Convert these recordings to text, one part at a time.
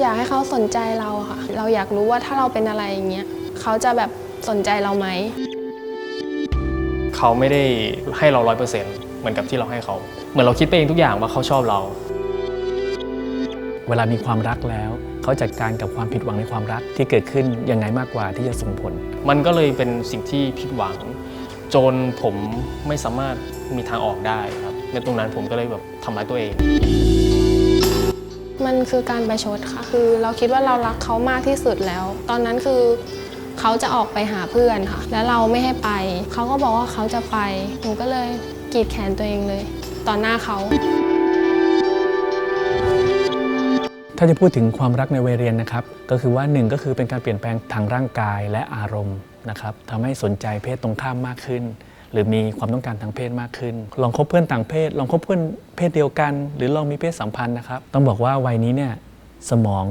อยากให้เขาสนใจเราค่ะ เราอยากรู้ว่าถ้าเราเป็นอะไรอย่างเงี้ยเขาจะแบบสนใจเราไหม เขาไม่ได้ให้เราร้อยเปอร์เซ็นต์เหมือนกับที่เราให้เขา เหมือนเราคิดไปเองทุกอย่างว่าเขาชอบเรา เวลามีความรักแล้ว เขาจัดการกับความผิดหวังในความรักที่เกิดขึ้นยังไงมากกว่าที่จะส่งผล มันก็เลยเป็นสิ่งที่ผิดหวัง จนผมไม่สามารถมีทางออกได้ครับในตรงนั้นผมก็เลยแบบทำร้ายตัวเอง มันคือการประชดค่ะ คือเราคิดว่าเรารักเขามากที่สุดแล้ว ตอนนั้นคือเขาจะออกไปหาเพื่อนค่ะ แล้วเราไม่ให้ไป เขาก็บอกว่าเขาจะไป หนูก็เลยกรีดแขนตัวเองเลยต่อหน้าเขา ถ้าจะพูดถึงความรักในวัยเรียนนะครับ ก็คือว่าหนึ่งก็คือเป็นการเปลี่ยนแปลงทางร่างกายและอารมณ์นะครับทำให้สนใจเพศตรงข้ามมากขึ้น หรือมีความต้องการทางเพศมากขึ้น ลองคบเพื่อนต่างเพศ ลองคบเพื่อนเพศเดียวกัน หรือลองมีเพศสัมพันธ์นะครับ ต้องบอกว่าวัยนี้เนี่ยสมอง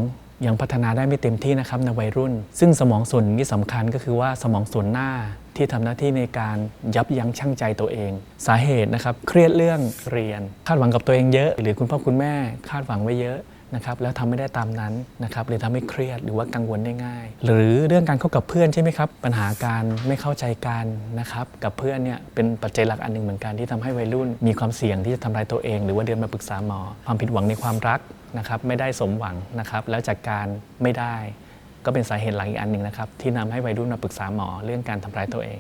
ยังพัฒนาได้ไม่เต็มที่นะครับในวัยรุ่น ซึ่งสมองส่วนที่สำคัญก็คือว่าสมองส่วนหน้าที่ทำหน้าที่ในการยับยั้งชั่งใจตัวเอง สาเหตุนะครับเครียดเรื่องเรียน คาดหวังกับตัวเองเยอะ หรือคุณพ่อคุณแม่คาดหวังไว้เยอะ นะครับแล้วทำไม่ได้ตามนั้นนะครับเลยทำให้เครียดหรือว่ากังวลได้ง่าย หรือเรื่องการคบกับเพื่อนใช่ไหมครับ ปัญหาการไม่เข้าใจกันนะครับกับเพื่อนเนี่ยเป็นปัจจัยหลักอันหนึ่งเหมือนกันที่ทำให้วัยรุ่น มีความเสี่ยงที่จะทำร้ายตัวเอง หรือว่าเดินมาปรึกษาหมอ ความผิดหวังในความรักนะครับไม่ได้สมหวังนะครับแล้วจากการไม่ได้ ก็เป็นสาเหตุหลักอีกอันหนึ่งนะครับที่นำให้วัยรุ่นมาปรึกษาหมอ เรื่องการทำร้ายตัวเอง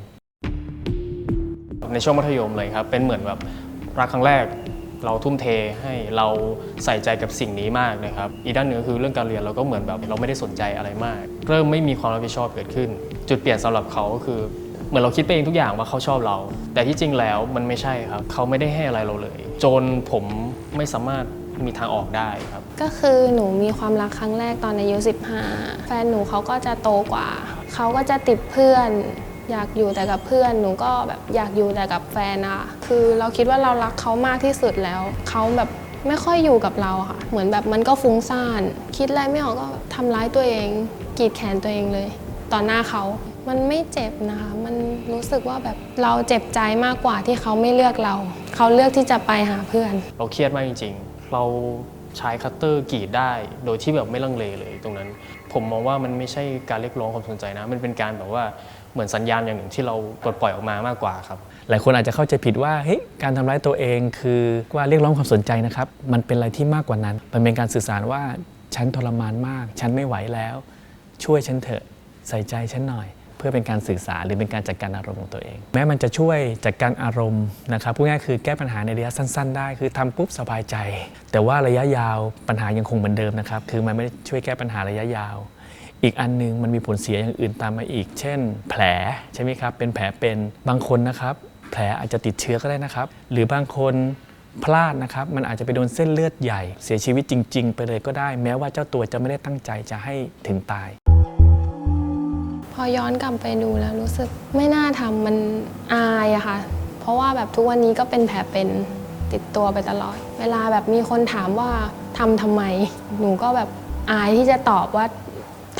ในช่วงมัธยมเลยครับเป็นเหมือนแบบรักครั้งแรก เราทุ่มเทให้เราใส่ใจกับสิ่งนี้มากนะครับ อีกด้านหนึ่งคือเรื่องการเรียนเราก็เหมือนแบบเราไม่ได้สนใจอะไรมาก เริ่มไม่มีความรับผิดชอบเกิดขึ้น จุดเปลี่ยนสำหรับเขาก็คือเหมือนเราคิดไปเองทุกอย่างว่าเขาชอบเรา แต่ที่จริงแล้วมันไม่ใช่ครับ เขาไม่ได้ให้อะไรเราเลย จนผมไม่สามารถมีทางออกได้ครับ ก็คือหนูมีความรักครั้งแรกตอนอายุ 15 แฟนหนูเขาก็จะโตกว่า เขาก็จะติดเพื่อน อยากอยู่แต่กับเพื่อนหนูก็แบบอยากอยู่แต่กับแฟนอะคือเราคิดว่าเรารักเขามากที่สุดแล้วเขาแบบไม่ค่อยอยู่กับเราค่ะ เหมือนแบบมันก็ฟุ้งซ่าน คิดอะไรไม่ออกก็ทำร้ายตัวเองกรีดแขนตัวเองเลย ต่อหน้าเขา มันไม่เจ็บนะคะ มันรู้สึกว่าแบบเราเจ็บใจมากกว่าที่เขาไม่เลือกเรา เขาเลือกที่จะไปหาเพื่อน เราเครียดมากจริง ๆ เราใช้คัตเตอร์กรีดได้ โดยที่แบบไม่ลังเลเลยตรงนั้น ผมมองว่ามันไม่ใช่การเรียกร้องความสนใจนะ มันเป็นการแบบว่า เหมือนสัญญาณอย่างหนึ่งที่เราปลดปล่อยออกมามากกว่าครับ หลายคนอาจจะเข้าใจผิดว่าเฮ้ยการทำร้ายตัวเองคือว่าเรียกร้องความสนใจนะครับมันเป็นอะไรที่มากกว่านั้น มันเป็นการสื่อสารว่าฉันทรมานมาก ฉันไม่ไหวแล้ว ช่วยฉันเถอะใส่ใจฉันหน่อย เพื่อเป็นการสื่อสารหรือเป็นการจัดการอารมณ์ของตัวเอง แม้มันจะช่วยจัดการอารมณ์นะครับพูดง่ายๆคือแก้ปัญหาในระยะสั้น ๆ ได้ คือทำปุ๊บสบายใจ แต่ว่าระยะยาวปัญหายังคงเหมือนเดิมนะครับคือมันไม่ได้ช่วยแก้ปัญหาระยะยาว อีกอันหนึงมันมีผลเสียอย่างอื่นตามมาอีก เช่น แผลใช่ไหมครับ เป็นแผลเป็นบางคนนะครับ แผลอาจจะติดเชื้อก็ได้นะครับ หรือบางคนพลาดนะครับ มันอาจจะไปโดนเส้นเลือดใหญ่ เสียชีวิตจริง ๆ ไปเลยก็ได้ แม้ว่าเจ้าตัวจะไม่ได้ตั้งใจจะให้ถึงตาย พอย้อนกลับไปดูแล้วรู้สึกไม่น่าทำมันอายอะค่ะ เพราะว่าแบบทุกวันนี้ก็เป็นแผลเป็นติดตัวไปตลอด เวลาแบบมีคนถามว่าทำทำไม หนูก็แบบอายที่จะตอบว่า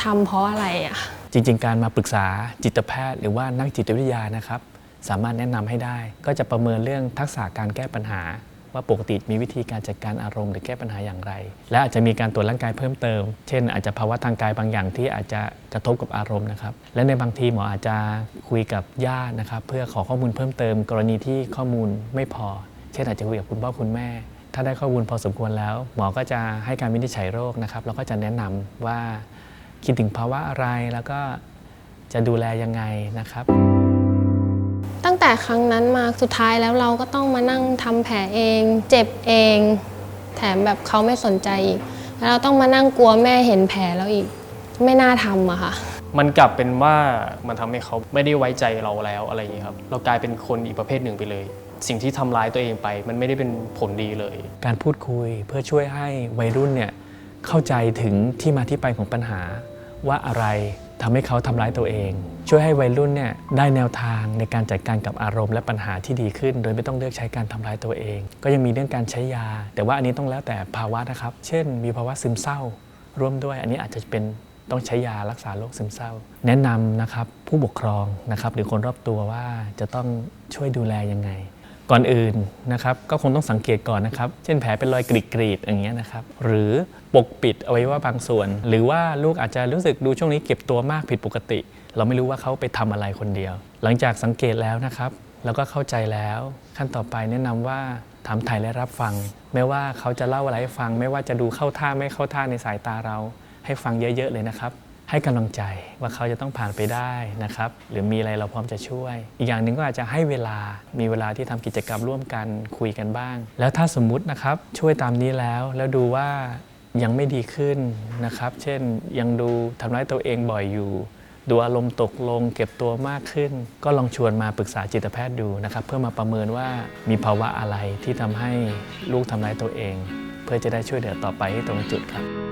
ทำเพราะอะไรอะจริง ๆ การมาปรึกษาจิตแพทย์ หรือว่านักจิตวิทยานะครับ สามารถแนะนำให้ได้ ก็จะประเมินเรื่องทักษะการแก้ปัญหา ว่าปกติมีวิธีการจัดการอารมณ์หรือแก้ปัญหาอย่างไร และอาจจะมีการตรวจร่างกายเพิ่มเติม เช่น อาจจะภาวะทางกายบางอย่างที่อาจจะกระทบกับอารมณ์นะครับ และในบางทีหมออาจจะคุยกับญาตินะครับ เพื่อขอข้อมูลเพิ่มเติม กรณีที่ข้อมูลไม่พอ เช่นอาจจะคุยกับคุณพ่อคุณแม่ถ้าได้ข้อมูลพอสมควรแล้ว หมอก็จะให้การวินิจฉัยโรคนะครับแล้วก็จะแนะนำว่า คิดถึงภาวะอะไรแล้วก็จะดูแลยังไงนะครับ ตั้งแต่ครั้งนั้นมาสุดท้ายแล้วเราก็ต้องมานั่งทำแผลเอง เจ็บเอง แถมแบบเขาไม่สนใจอีก แล้วเราต้องมานั่งกลัวแม่เห็นแผลแล้วอีก ไม่น่าทำอะค่ะ มันกลับเป็นว่ามันทำให้เขาไม่ได้ไว้ใจเราแล้วอะไรอย่างนี้ยครับ เรากลายเป็นคนอีกประเภทหนึ่งไปเลย สิ่งที่ทำร้ายตัวเองไป มันไม่ได้เป็นผลดีเลย การพูดคุยเพื่อช่วยให้วัยรุ่นเนี่ยเข้าใจถึงที่มาที่ไปของปัญหา ว่าอะไรทำให้เขาทำร้ายตัวเอง ช่วยให้วัยรุ่นเนี่ยได้แนวทางในการจัดการกับอารมณ์และปัญหาที่ดีขึ้น โดยไม่ต้องเลือกใช้การทำร้ายตัวเอง ก็ยังมีเรื่องการใช้ยา แต่ว่าอันนี้ต้องแล้วแต่ภาวะนะครับ เช่น มีภาวะซึมเศร้า ร่วมด้วยอันนี้อาจจะเป็นต้องใช้ยารักษาโรคซึมเศร้า แนะนำนะครับผู้ปกครองนะครับหรือคนรอบตัวว่าจะต้องช่วยดูแลยังไง ก่อนอื่นนะครับก็คงต้องสังเกตก่อนนะครับ เช่นแผลเป็นรอยกรีดกรีดๆอย่างเงี้ยนะครับหรือปกปิดอวัยวะบางส่วน หรือว่าลูกอาจจะรู้สึกดูช่วงนี้เก็บตัวมากผิดปกติ เราไม่รู้ว่าเขาไปทำอะไรคนเดียว หลังจากสังเกตแล้วนะครับแล้วก็เข้าใจแล้ว ขั้นต่อไปแนะนำว่าถามถ่ายและรับฟัง ไม่ว่าเขาจะเล่าอะไรให้ฟัง ไม่ว่าจะดูเข้าท่าไม่เข้าท่าในสายตาเรา ให้ฟังเยอะๆเลยนะครับ ให้กำลังใจว่าเขาจะต้องผ่านไปได้นะครับ หรือมีอะไรเราพร้อมจะช่วย อีกอย่างหนึ่งก็อาจจะให้เวลามีเวลาที่ทำกิจกรรมร่วมกันคุยกันบ้าง แล้วถ้าสมมุตินะครับช่วยตามนี้แล้วแล้วดูว่ายังไม่ดีขึ้นนะครับ เช่นยังดูทำร้ายตัวเองบ่อยอยู่ ดูอารมณ์ตกลง เก็บตัวมากขึ้น ก็ลองชวนมาปรึกษาจิตแพทย์ดูนะครับ เพื่อมาประเมินว่ามีภาวะอะไรที่ทำให้ลูกทำร้ายตัวเอง เพื่อจะได้ช่วยเหลือต่อไปให้ตรงจุดครับ